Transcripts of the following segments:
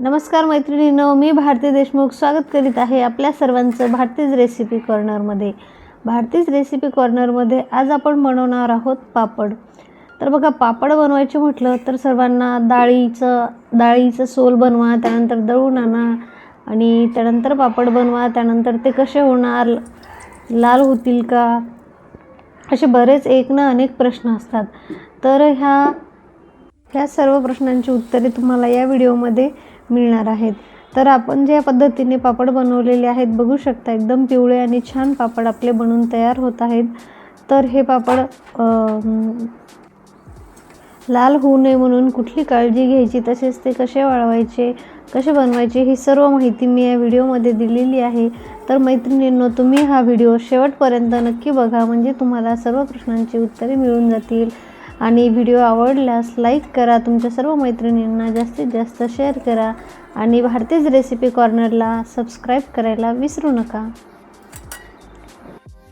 नमस्कार मैत्रिणींनो मी भारती देशमुख स्वागत करीत आहे आपल्या सर्वांचं भारतीज रेसिपी कॉर्नरमध्ये भारतीज रेसिपी कॉर्नरमध्ये आज आपण बनवणार आहोत पापड. तर बघा पापड बनवायचे म्हटलं तर सर्वांना डाळीचं डाळीचं सोल बनवा त्यानंतर दळून आणा आणि त्यानंतर पापड बनवा त्यानंतर ते कसे होणार लाल होतील का? असे बरेच एक ना अनेक प्रश्न असतात. तर ह्या ह्या सर्व प्रश्नांची उत्तरे तुम्हाला या व्हिडिओमध्ये मिळणार आहेत. तर आपण ज्या पद्धतीने पापड बनवलेले आहेत बघू शकता एकदम पिवळे आणि छान पापड आपले बनून तयार होत आहेत. तर हे पापड लाल होऊ नये म्हणून कुठली काळजी घ्यायची तसेच ते कसे वाळवायचे कसे बनवायचे ही सर्व माहिती मी या व्हिडिओमध्ये दिलेली आहे. तर मैत्रिणींनो तुम्ही हा व्हिडिओ शेवटपर्यंत नक्की बघा म्हणजे तुम्हाला सर्व प्रश्नांची उत्तरे मिळून जातील. आणि व्हिडिओ आवडल्यास लाईक करा तुमच्या सर्व मैत्रिणींना जास्तीत जास्त शेअर करा आणि भारतीज रेसिपी कॉर्नरला सबस्क्राईब करायला विसरू नका.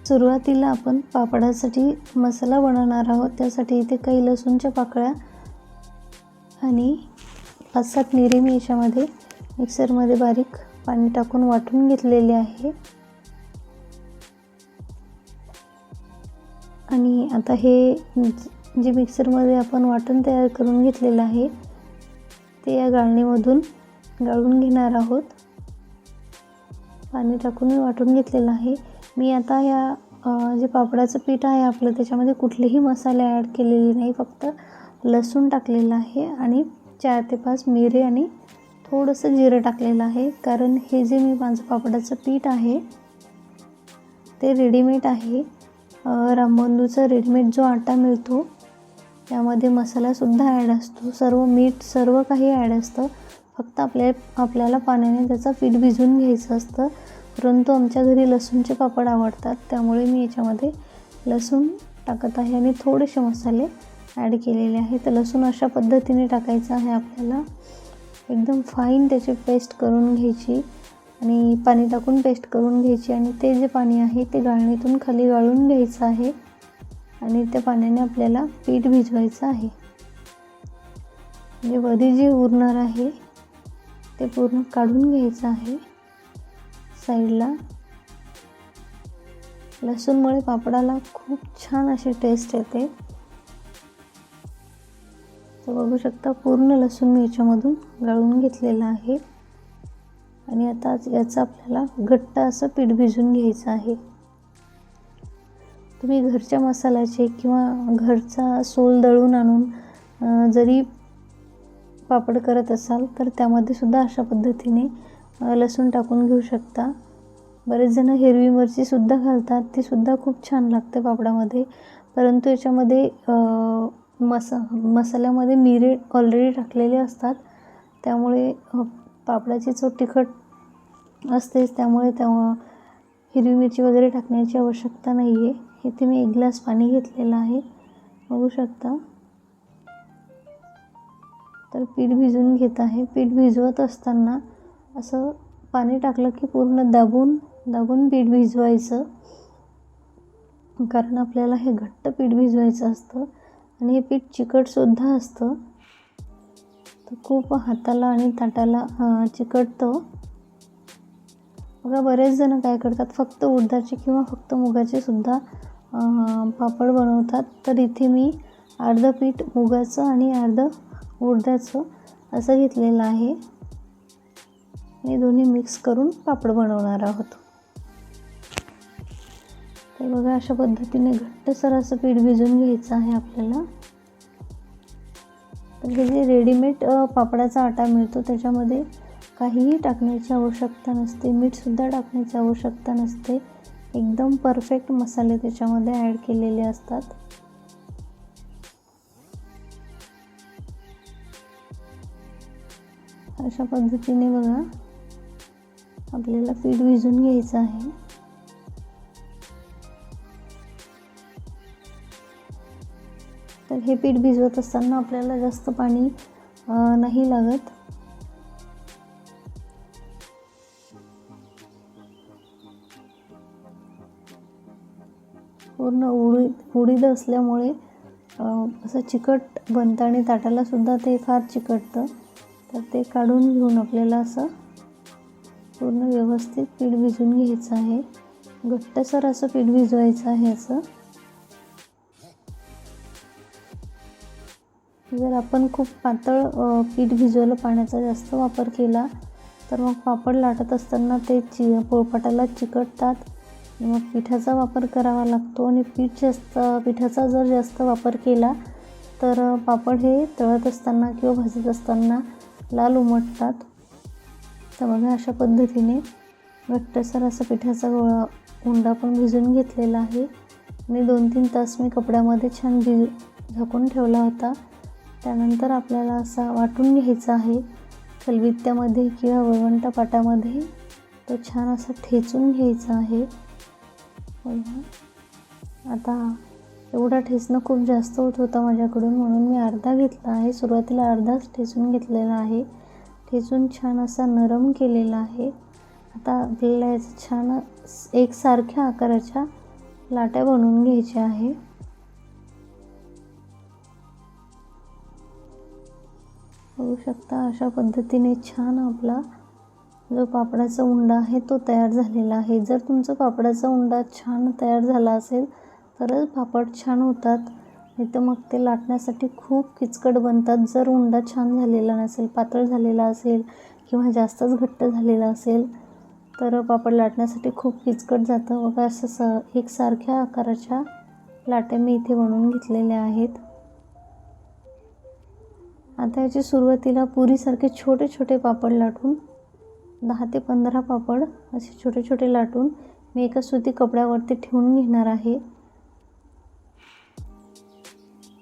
सुरुवातीला आपण पापडासाठी मसाला बनवणार आहोत. त्यासाठी इथे काही लसूणच्या पाकळ्या आणि पाच सात मिरी मी याच्यामध्ये मिक्सरमध्ये बारीक पाणी टाकून वाटून घेतलेले आहे. आणि आता हे जे मिक्सरमध्ये आपण वाटण तयार करून घेतलेलं आहे ते या गाळणीमधून गाळून घेणार आहोत. पाणी टाकून मी वाटून घेतलेलं आहे. मी आता या जे पापडाचं पीठ आहे आपलं त्याच्यामध्ये कुठलेही मसाले ॲड केलेले नाही. फक्त लसूण टाकलेलं आहे आणि चार ते पाच मिरे आणि थोडंसं जिरं टाकलेलं आहे. कारण हे जे मी माझं पापडाचं पीठ आहे ते रेडीमेड आहे. रामबंधूचा रेडीमेड जो आटा मिळतो त्यामध्ये मसालासुद्धा ॲड असतो. सर्व मीठ सर्व काही ॲड असतं. फक्त आपल्या आपल्याला पाण्याने त्याचं पीठ भिजवून घ्यायचं असतं. परंतु आमच्या घरी लसूणचे पापड आवडतात. त्यामुळे मी याच्यामध्ये लसूण टाकत आहे आणि थोडेसे मसाले ॲड केलेले आहेत. लसूण अशा पद्धतीने टाकायचं आहे आपल्याला. एकदम फाईन त्याची पेस्ट करून घ्यायची आणि पाणी टाकून पेस्ट करून घ्यायची. आणि ते जे पाणी आहे ते गाळणीतून खाली गाळून घ्यायचं आहे. आणि त्या पाण्याने आपल्याला पीठ भिजवायचं आहे. म्हणजे वरी जे उरणार आहे ते पूर्ण काढून घ्यायचं आहे. साईडला लसूणमुळे पापडाला खूप छान अशी टेस्ट येते. तर बघू शकता पूर्ण लसूण मी याच्यामधून गाळून घेतलेलं आहे. आणि आता याचं आपल्याला घट्ट असं पीठ भिजून घ्यायचं आहे. तुम्ही घरच्या मसाल्याचे किंवा घरचा सोल दळून आणून जरी पापड करत असाल तर त्यामध्ये सुद्धा अशा पद्धतीने लसूण टाकून घेऊ शकता. बरेच जण हिरवी मिरचीसुद्धा घालतात तीसुद्धा खूप छान लागते पापडामध्ये. परंतु याच्यामध्ये मसा मसाल्यामध्ये मिरे ऑलरेडी टाकलेले असतात. त्यामुळे पापडाची चव तिखट असतेच त्यामुळे त्या हिरवी मिरची वगैरे टाकण्याची आवश्यकता नाही आहे इथे मी एक ग्लास पाणी घेतलेलं आहे. बघू शकता. तर पीठ भिजवून घेत आहे. पीठ भिजवत असताना असं पाणी टाकलं की पूर्ण दाबून दाबून पीठ भिजवायचं. कारण आपल्याला हे घट्ट पीठ भिजवायचं असतं आणि हे पीठ चिकटसुद्धा असतं. तर खूप हाताला आणि ताटाला चिकटतं. बघा बरेच जण काय करतात फक्त उडदाचे किंवा फक्त मुगाचे सुद्धा पापड बनवतात. तर इथे मी अर्धं पीठ मुगाचं आणि अर्धं उडदाचं असं घेतलेलं आहे. हे दोन्ही मिक्स करून पापड बनवणार आहोत. तर बघा अशा पद्धतीने घट्टसर असं पीठ भिजून घ्यायचं आहे आपल्याला. तर हे जे रेडीमेड पापडाचा आटा मिळतो त्याच्यामध्ये काहीही टाकण्याची आवश्यकता नसते. मीठसुद्धा टाकण्याची आवश्यकता नसते. एकदम परफेक्ट मसाले त्याच्यामध्ये ॲड केलेले असतात. अशा पद्धतीने बघा आपल्याला पीठ भिजून घ्यायचं आहे. तर हे पीठ भिजवत असताना आपल्याला जास्त पाणी नाही लागत. पूर्ण उडीद उडीद असल्यामुळे असं चिकट बनतं आणि ताटालासुद्धा ते फार चिकटतं. तर ते काढून घेऊन आपल्याला असं पूर्ण व्यवस्थित पीठ भिजून घ्यायचं आहे. घट्टसर असं पीठ भिजवायचं आहे असं. जर आपण खूप पातळ पीठ भिजवलं पाण्याचा जास्त वापर केला तर मग पापड लाटत असताना ते चि पोळपाटाला चिकटतात. मग पिठाचा वापर करावा लागतो आणि पीठ जास्त पिठाचा जर जास्त वापर केला तर पापड हे तळत असताना किंवा भाजत असताना लाल उमटतात. तर बघा अशा पद्धतीने घट्टसर असा पिठाचा गोळा उंडा पण भिजून घेतलेला आहे. आणि दोन तीन तास मी कपड्यामध्ये छान भि झाकून ठेवला होता. त्यानंतर आपल्याला असा वाटून घ्यायचा आहे. खलबत्त्यामध्ये किंवा वळवंटा पाटामध्ये तो छान असा ठेचून घ्यायचा आहे. बघा. आता एवढा ठेचणं खूप जास्त होत होता माझ्याकडून म्हणून मी अर्धा घेतला आहे. सुरुवातीला अर्धाच ठेचून घेतलेला आहे. ठेचून छान असा नरम केलेला आहे. आता आपल्याला याचं छान एकसारख्या आकाराच्या लाट्या बनवून घ्यायच्या आहे. बघू शकता अशा पद्धतीने छान आपला जो पापडाचा उंडा आहे तो तयार झालेला आहे. जर तुमचा पापडाचा उंडा छान तयार झाला असेल तरच पापड छान होतात. नाही तर मग ते लाटण्यासाठी खूप किचकट बनतात. जर उंडा छान झालेला नसेल पातळ झालेला असेल किंवा जास्तच घट्ट झालेला असेल तर पापड लाटण्यासाठी खूप किचकट जातं. बघा असं स एकसारख्या आकाराच्या लाट्या मी इथे बनवून घेतलेल्या आहेत. आता याची सुरुवातीला पुरीसारखे छोटे छोटे पापड लाटून दहा ते पंधरा पापड असे छोटे छोटे लाटून मी एका सुती कपड्यावरती ठेवून घेणार आहे.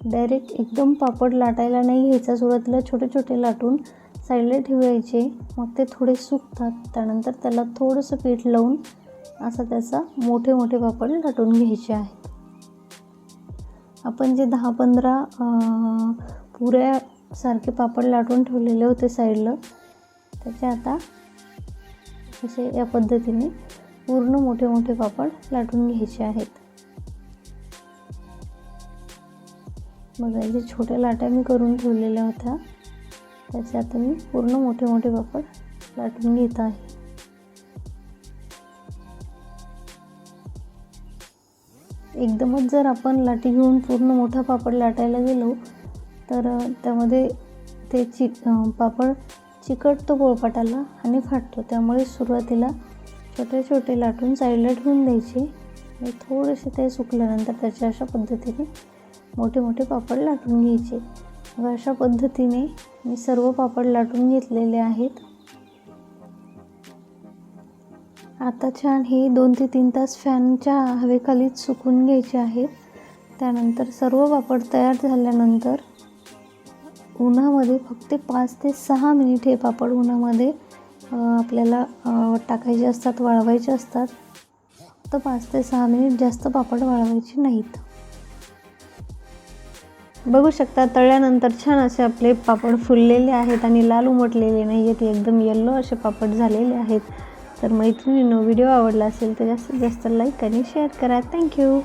डायरेक्ट एकदम पापड लाटायला नाही घ्यायचा सुरुवातीला छोटे छोटे लाटून साईडला ठेवायचे मग ते थोडे सुकतात त्यानंतर त्याला थोडंसं पीठ लावून असा त्याचा मोठे मोठे पापड लाटून घ्यायचे आहेत. आपण जे दहा पंधरा पुऱ्यासारखे पापड लाटून ठेवलेले होते साईडला त्याचे आता असे या पद्धतीने पूर्ण मोठे मोठे पापड लाटून घ्यायचे आहेत. बघा जे छोट्या लाट्या मी करून ठेवलेल्या होत्या त्याचे आता मी पूर्ण मोठे मोठे पापड लाटून घेत आहे. एकदमच जर आपण लाटी घेऊन पूर्ण मोठा पापड लाटायला गेलो तर त्यामध्ये ते चि पापड चिकटतो पोळपाटाला आणि फाटतो. त्यामुळे सुरुवातीला छोटे छोटे लाटून साईडला ठेवून द्यायचे. आणि थोडेसे ते सुकल्यानंतर त्याच्या अशा पद्धतीने मोठे मोठे पापड लाटून घ्यायचे. मग अशा पद्धतीने मी सर्व पापड लाटून घेतलेले आहेत. आता छान हे दोन ते तीन तास फॅनच्या हवेखालीच सुकून घ्यायचे आहेत. त्यानंतर सर्व पापड तयार झाल्यानंतर उन्हामध्ये फक्त पाच ते सहा मिनिट हे पापड उन्हामध्ये आपल्याला टाकायचे असतात वाळवायचे असतात. फक्त पाच ते सहा मिनिट जास्त पापड वाळवायचे नाहीत. बघू शकता तळल्यानंतर छान असे आपले पापड फुललेले आहेत आणि लाल उमटलेले नाही आहेत एकदम येल्लो असे पापड झालेले आहेत. तर मैत्रिणींनो व्हिडिओ आवडला असेल तर जास्तीत जास्त लाईक आणि शेअर करा. थँक्यू